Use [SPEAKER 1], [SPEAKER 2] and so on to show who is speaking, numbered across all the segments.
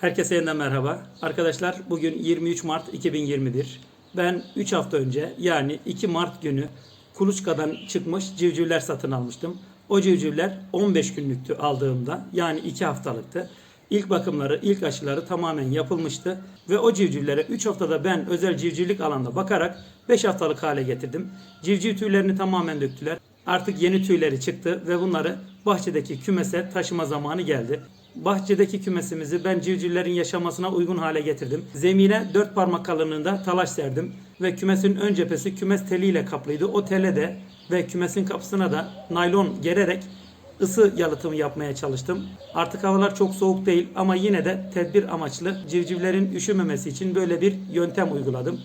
[SPEAKER 1] Herkese yeniden merhaba. Arkadaşlar bugün 23 Mart 2021. Ben 3 hafta önce yani 2 Mart günü Kuluçka'dan çıkmış civcivler satın almıştım. O civcivler 15 günlüktü aldığımda yani 2 haftalıktı. İlk bakımları, ilk aşıları tamamen yapılmıştı ve o civcivlere 3 haftada ben özel civcivlik alanda bakarak 5 haftalık hale getirdim. Civciv tüylerini tamamen döktüler. Artık yeni tüyleri çıktı ve bunları bahçedeki kümese taşıma zamanı geldi. Bahçedeki kümesimizi ben civcivlerin yaşamasına uygun hale getirdim. Zemine dört parmak kalınlığında talaş serdim ve kümesin ön cephesi kümes teliyle kaplıydı. O tele de ve kümesin kapısına da naylon gererek ısı yalıtımı yapmaya çalıştım. Artık havalar çok soğuk değil ama yine de tedbir amaçlı civcivlerin üşümemesi için böyle bir yöntem uyguladım.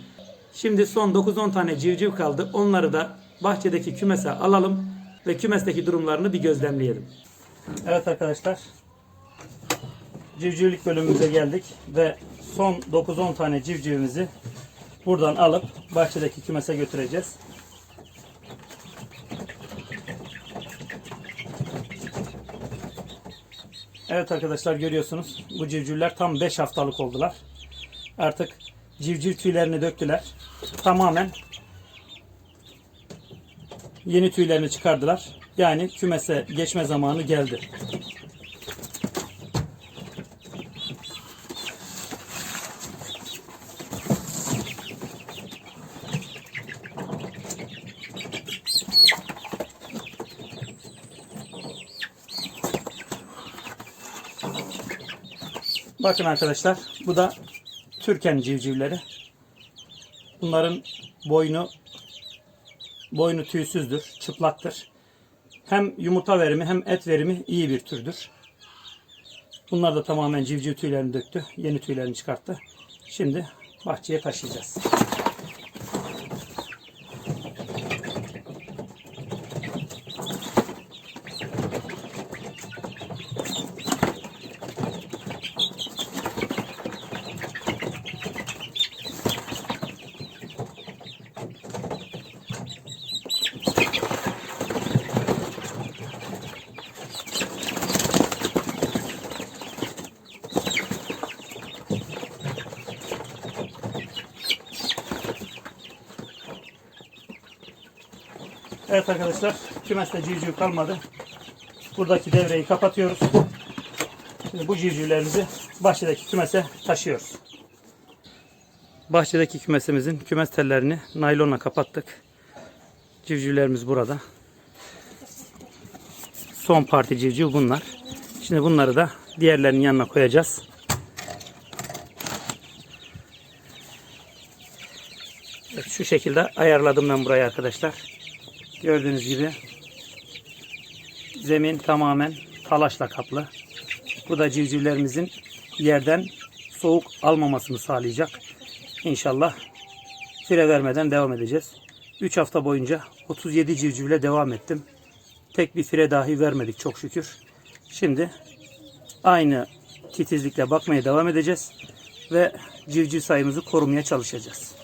[SPEAKER 1] Şimdi son 9-10 tane civciv kaldı. Onları da bahçedeki kümese alalım ve kümesteki durumlarını bir gözlemleyelim. Evet arkadaşlar. Civcivlik bölümümüze geldik ve son 9-10 tane civcivimizi buradan alıp bahçedeki kümese götüreceğiz. Evet arkadaşlar görüyorsunuz bu civcivler tam 5 haftalık oldular. Artık civciv tüylerini döktüler. Tamamen yeni tüylerini çıkardılar. Yani kümese geçme zamanı geldi. Bakın arkadaşlar bu da Türken civcivleri. Bunların boynu boynu tüysüzdür, çıplaktır. Hem yumurta verimi hem et verimi iyi bir türdür. Bunlar da tamamen civciv tüylerini döktü. Yeni tüylerini çıkarttı. Şimdi bahçeye taşıyacağız. Evet arkadaşlar kümeste civciv kalmadı. Buradaki devreyi kapatıyoruz. Şimdi bu civcivlerimizi bahçedeki kümese taşıyoruz. Bahçedeki kümesimizin kümes tellerini naylonla kapattık. Civcivlerimiz burada. Son parti civciv bunlar. Şimdi bunları da diğerlerinin yanına koyacağız. Evet, şu şekilde ayarladım ben burayı arkadaşlar. Gördüğünüz gibi zemin tamamen talaşla kaplı. Bu da civcivlerimizin yerden soğuk almamasını sağlayacak. İnşallah fire vermeden devam edeceğiz. 3 hafta boyunca 37 civcivle devam ettim. Tek bir fire dahi vermedik çok şükür. Şimdi aynı titizlikle bakmaya devam edeceğiz ve civciv sayımızı korumaya çalışacağız.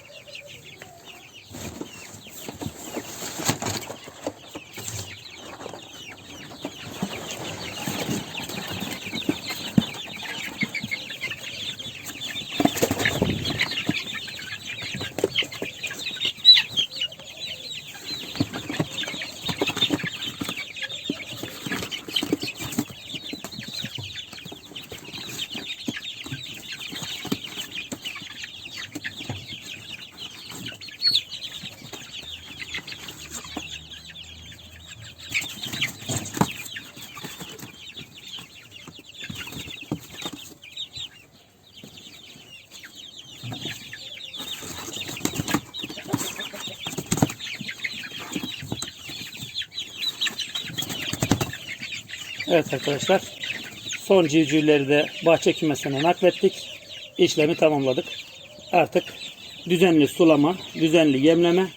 [SPEAKER 1] Evet arkadaşlar. Son civcivleri de bahçe kümesine naklettik. İşlemi tamamladık. Artık düzenli sulama, düzenli yemleme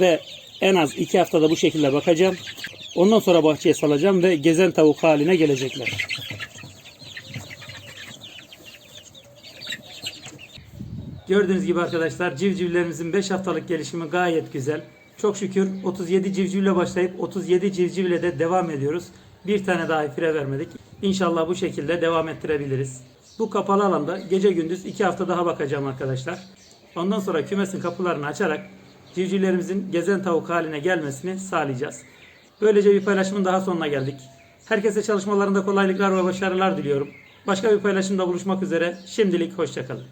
[SPEAKER 1] ve en az iki haftada bu şekilde bakacağım. Ondan sonra bahçeye salacağım ve gezen tavuk haline gelecekler. Gördüğünüz gibi arkadaşlar civcivlerimizin 5 haftalık gelişimi gayet güzel. Çok şükür 37 civcivle başlayıp 37 civcivle de devam ediyoruz. Bir tane daha fire vermedik. İnşallah bu şekilde devam ettirebiliriz. Bu kapalı alanda gece gündüz 2 hafta daha bakacağım arkadaşlar. Ondan sonra kümesin kapılarını açarak civcivlerimizin gezen tavuk haline gelmesini sağlayacağız. Böylece bir paylaşımın daha sonuna geldik. Herkese çalışmalarında kolaylıklar ve başarılar diliyorum. Başka bir paylaşımda buluşmak üzere. Şimdilik hoşçakalın.